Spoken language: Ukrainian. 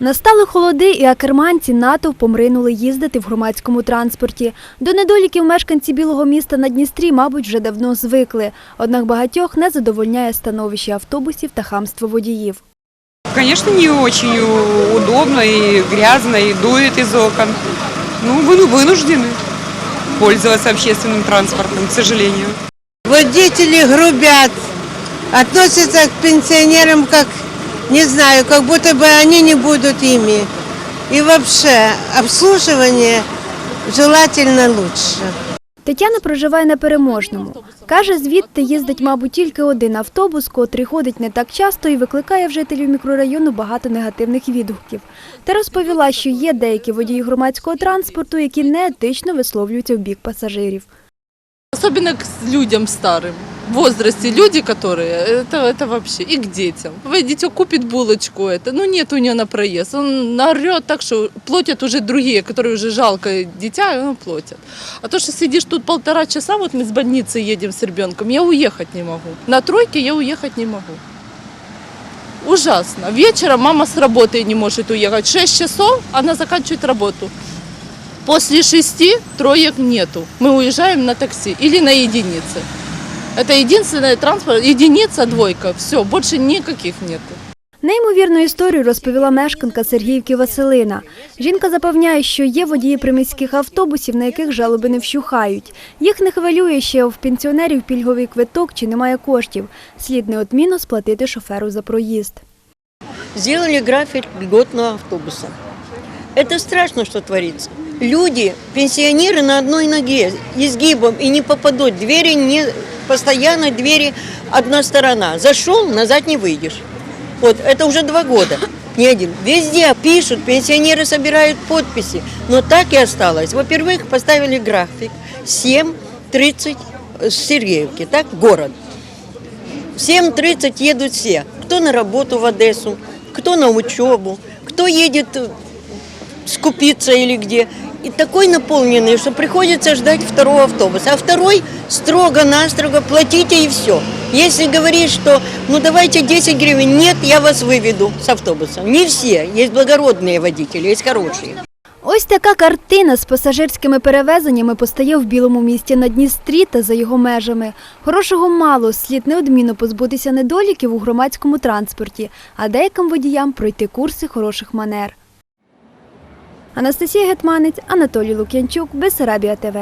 Настали холоди, і акерманці натовпом ринули їздити в громадському транспорті. До недоліків мешканці білого міста на Дністрі, мабуть, вже давно звикли. Однак багатьох не задовольняє становище автобусів та хамство водіїв. Конечно, не очень удобно и грязно, и дует из окон. Ну, вы вынуждены пользоваться общественным транспортом, к сожалению. Водители грубят, относятся к пенсионерам как, не знаю, как будто бы они не будут ими. И вообще обслуживание желательно лучше. Тетяна проживає на переможному. Каже, звідти їздить, мабуть, тільки один автобус, котрий ходить не так часто і викликає в жителів мікрорайону багато негативних відгуків. Та розповіла, що є деякі водії громадського транспорту, які неетично висловлюються в бік пасажирів. Особенно к людям старым. Возрасте люди, которые, это, это вообще, и к детям. Вы дитё купит булочку, это, ну нет у нее на проезд. Он наорет так, что платят уже другие, которые уже жалко дитя, он платят. А то, что сидишь тут полтора часа, вот мы с больницы едем с ребенком, я уехать не могу. На тройке я уехать не могу. Ужасно. Вечером мама с работы не может уехать. Шесть часов она заканчивает работу. После шести троек нету. Мы уезжаем на такси или на единице. Это единственный транспорт, единица, двойка. Все, больше никаких нету. Неймовірну історію розповіла мешканка Сергіївки Василина. Жінка запевняє, що є водії приміських автобусів, на яких жалоби не вщухають. Їх не хвилює, що в пенсіонерів пільговий квиток чи немає коштів. Слід неодмінно сплатити шоферу за проїзд. сделали график льготного автобуса. Это страшно, что творится. Люди, пенсионеры на одной ноге, изгибом и не попадут. Двери не постоянно, двери одна сторона. Зашел, назад не выйдешь. Вот, это уже два года. Не один. Везде пишут, пенсионеры собирают подписи. Но так и осталось. Во-первых, поставили график 7.30 с Сергеевки, так, город. В 7.30 едут все. Кто на работу в Одессу, кто на учебу, кто едет э, скупиться или где. И такой наполненный, что приходится ждать второго автобуса. А второй строго-настрого платите и все. Если говоришь, что ну давайте 10 гривен, нет, я вас выведу с автобуса. Не все. Есть благородные водители, есть хорошие. Ось така картина з пасажирськими перевезеннями постає в білому місті на Дністрі та за його межами. Хорошого мало, слід неодмінно позбутися недоліків у громадському транспорті, а деяким водіям пройти курси хороших манер. Анастасія Гетманець, Анатолій Лук'янчук, Бесарабія ТВ.